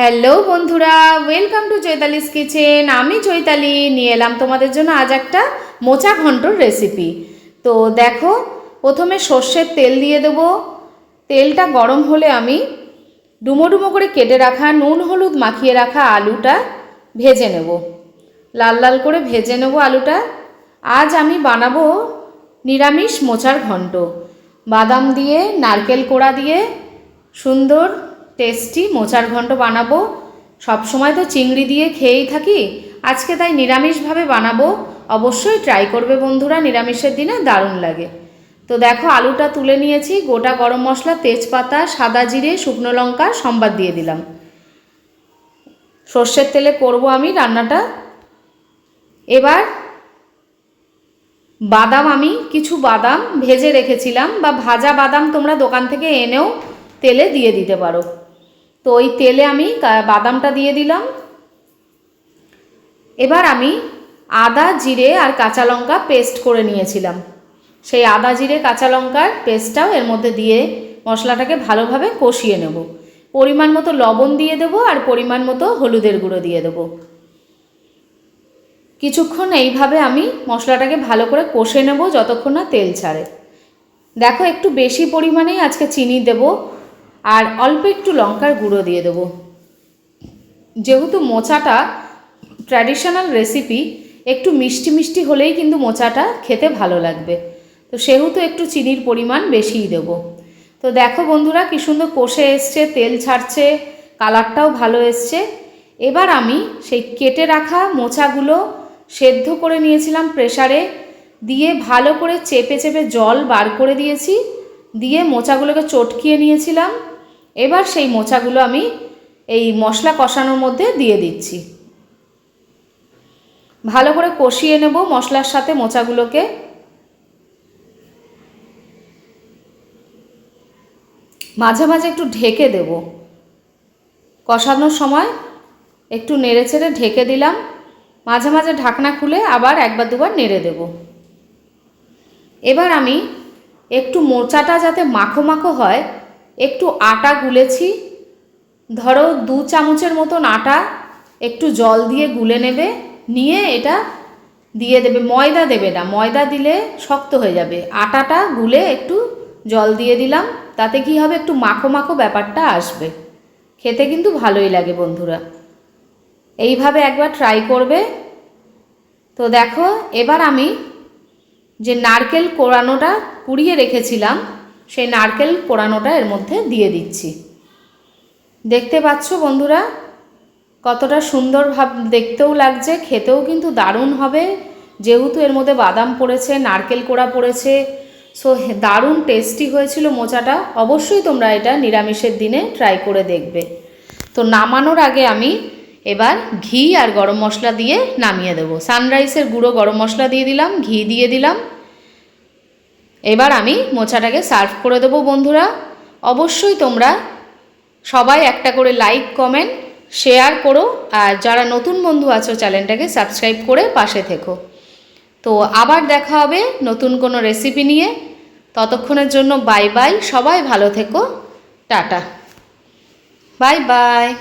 Hello বন্ধুরা welcome to Chaitali's kitchen আমি চৈতালি, নিয়ে এলাম তোমাদের জন্য আজ একটা মোচা ঘন্টর রেসিপি তো দেখো, প্রথমে সর্ষের তেল দিয়ে দেবো। তেলটা গরম হলে আমি ডুমো ডুমো করে কেটে রাখা, নুন হলুদ মাখিয়ে রাখা আলুটা ভেজে নেব। লাল লাল করে ভেজে নেব আলুটা। আজ আমি বানাবো নিরামিষ মোচার ঘন্ট। বাদাম দিয়ে, নারকেল কোড়া দিয়ে, সুন্দর টেস্টি, মোচার ঘন্ট বানাবো। সব সময় তো চিংড়ি দিয়ে খেয়েই থাকি। আজকে তাই নিরামিষভাবে বানাবো। অবশ্যই ট্রাই করবে বন্ধুরা, নিরামিষের দিনে দারুণ লাগে। তো দেখো, আলুটা তুলে নিয়েছি। গোটা গরম মশলা, তেজপাতা, সাদা জিরে, শুকনো লঙ্কা, সম্বাদ দিয়ে দিলাম। সর্ষের তেলে করব আমি রান্নাটা। এবার বাদাম আমি, কিছু বাদাম ভেজে রেখেছিলাম বা ভাজা বাদাম তোমরা দোকান থেকে এনেও তেলে দিয়ে দিতে পারো। তো ওই তেলে আমি বাদামটা দিয়ে দিলাম। এবার আমি আদা, জিরে আর কাঁচা লঙ্কা পেস্ট করে নিয়েছিলাম। সেই আদা, জিরে, কাঁচা লঙ্কার পেস্টটাও এর মধ্যে দিয়ে মশলাটাকে ভালোভাবে কষিয়ে নেব। পরিমাণ মতো লবণ দিয়ে দেবো আর পরিমাণ মতো হলুদের গুঁড়ো দিয়ে দেবো। কিছুক্ষণ এইভাবে আমি মশলাটাকে ভালো করে কষে নেব যতক্ষণ না তেল ছাড়ে। দেখো একটু বেশি পরিমাণেই আজকে চিনি দেব। আর অল্প একটু লঙ্কার গুঁড়ো দিয়ে দেবো। যেহেতু মোচাটা ট্র্যাডিশনাল রেসিপি একটু মিষ্টি মিষ্টি হলেই কিন্তু মোচাটা খেতে ভালো লাগবে। তো সেহেতু একটু চিনির পরিমাণ বেশিই দেব। তো দেখো বন্ধুরা কী সুন্দর কষে এসছে, তেল ছাড়ছে, কালারটাও ভালো এসছে। এবার আমি সেই কেটে রাখা মোচাগুলো সেদ্ধ করে নিয়েছিলাম প্রেসারে, দিয়ে ভালো করে চেপে চেপে জল বার করে দিয়েছি, দিয়ে মোচাগুলোকে চটকিয়ে নিয়েছিলাম। এবার সেই মোচাগুলো আমি এই মশলা কষানোর মধ্যে দিয়ে দিচ্ছি। ভালো করে কষিয়ে নেব মশলার সাথে মোচাগুলোকে। মাঝে মাঝে একটু ঢেকে দেব। কষানোর সময় একটু নেড়ে চেড়ে ঢেকে দিলাম। মাঝে মাঝে ঢাকনা খুলে আবার একবার দুবার নেড়ে দেব। এবার আমি একটু মোচাটা যাতে মাখো মাখো হয় একটু আটা গুলেছি। ধরো দু চামচের মতন আটা একটু জল দিয়ে গুলে নেবে, নিয়ে এটা দিয়ে দেবে, ময়দা দেবে না, ময়দা দিলে শক্ত হয়ে যাবে। আটাটা গুলে একটু জল দিয়ে দিলাম, তাতে কি হবে একটু মাখো মাখো ব্যাপারটা আসবে। খেতে কিন্তু ভালোই লাগে বন্ধুরা। এইভাবে একবার ট্রাই করবে। তো দেখো, এবার আমি যে নারকেল কোড়ানোটা কুড়িয়ে রেখেছিলাম সেই নারকেল কোড়ানোটা এর মধ্যে দিয়ে দিচ্ছি। দেখতে পাচ্ছ বন্ধুরা, কতটা সুন্দর ভাব, দেখতেও লাগছে, খেতেও কিন্তু দারুণ হবে। যেহেতু এর মধ্যে বাদাম পড়েছে, নারকেল কোড়া পড়েছে, সো দারুণ টেস্টি হয়েছিল মোচাটা। অবশ্যই তোমরা এটা নিরামিষের দিনে ট্রাই করে দেখবে। তো নামানোর আগে আমি এবার ঘি আর গরম মশলা দিয়ে নামিয়ে দেবো। সানরাইসের গুঁড়ো গরম মশলা দিয়ে দিলাম, ঘি দিয়ে দিলাম। এবার আমি মোচাটাকে সার্ভ করে দেবো, বন্ধুরা। অবশ্যই তোমরা সবাই একটা করে লাইক, কমেন্ট, শেয়ার করো, আর যারা নতুন বন্ধু আছো, চ্যানেলটাকে সাবস্ক্রাইব করে পাশে থেকো। তো আবার দেখা হবে নতুন কোনো রেসিপি নিয়ে। ততক্ষণের জন্য বাই বাই, সবাই ভালো থেকো। টাটা। Bye bye.